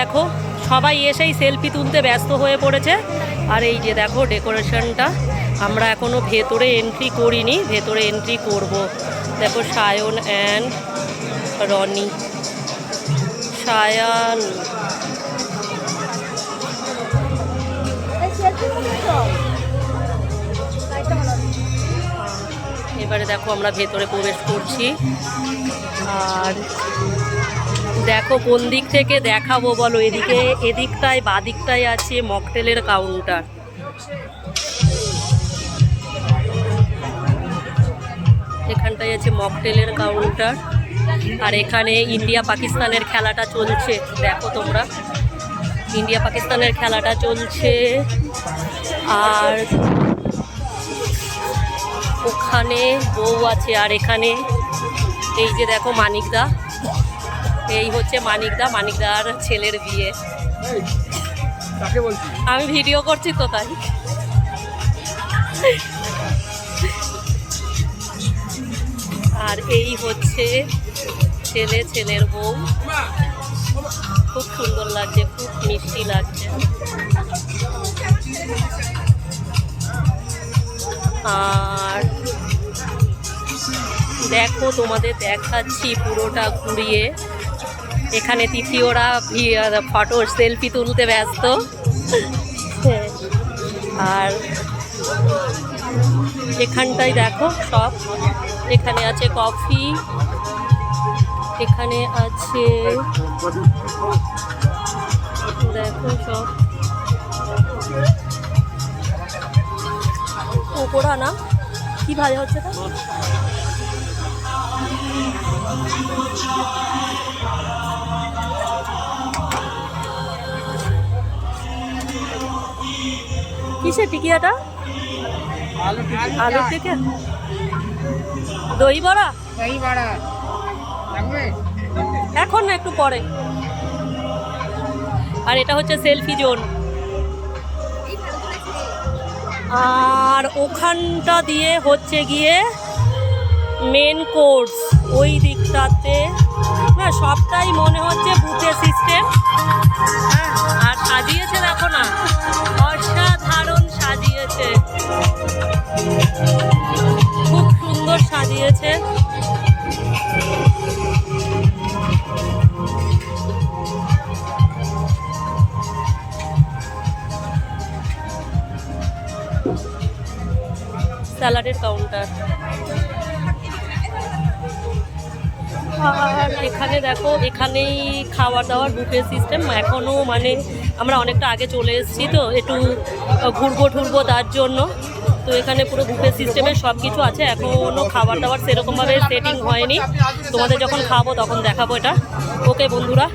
দেখো, সবাই এসেই সেলফি তুলতে ব্যস্ত হয়ে পড়েছে। আর এই যে দেখো ডেকোরেশনটা আমরা এখনও ভেতরে এন্ট্রি করিনি, ভেতরে এন্ট্রি করব। দেখো সায়ন অ্যান্ড রনি। সায়ান। এবারে দেখো আমরা ভেতরে প্রবেশ করছি। আর দেখো, কোন দিক থেকে দেখাবো বলো? এদিকে, এদিকটায়, বাদিকটায় আছে মকটেলের কাউন্টার এখানটায় আছে মকটেলের কাউন্টার আর এখানে ইন্ডিয়া পাকিস্তানের খেলাটা চলছে। দেখো তোমরা। ইন্ডিয়া পাকিস্তানের খেলাটা চলছে। আর ওখানে বউ আছে। আর এখানে এই যে দেখো মানিকদা। এই হচ্ছে মানিকদা মানিকদার ছেলের বিয়ে। আমি ভিডিও করছি তো তাই। আর এই হচ্ছে ছেলে ছেলের বউ। খুব সুন্দর লাগছে খুব মিষ্টি লাগছে। আর দেখো তোমাদের দেখাচ্ছি পুরোটা ঘুরিয়ে। এখানে তিথি ওরা ফটো, সেলফি তুলতে ব্যস্ত। আর এখানটায় দেখো সব। এখানে আছে কফি। এখানে আছে দেখো সব। পকোড়া না? কি ভাজা হচ্ছে তা কিসের টিকিয়াটা? আলু আলুর টিকিয়া? দই বড়া দই বড়া এখন না একটু পরে। আর এটা হচ্ছে সেলফি জোন। আর ওখানটা দিয়ে হচ্ছে গিয়ে মেন কোর্স। ওই দিকটাতে। না সবটাই মনে হচ্ছে বুথে সিস্টেম। হ্যাঁ আর সাজিয়েছে দেখো না সাজিয়েছে স্যালাডের কাউন্টার এখানে দেখো, এখানেই খাওয়ার দাওয়ার বুফে সিস্টেম এখনও মানে আমরা অনেকটা আগে চলে এসেছি তো, একটু ঘুরবো ঠুরবো তার জন্য। তো এখানে পুরো বুফে সিস্টেমের সব কিছু আছে। এখনও খাবার দাবার সেরকমভাবে সেটিং হয়নি। তোমাদের যখন খাব তখন দেখাবো এটা। ওকে বন্ধুরা।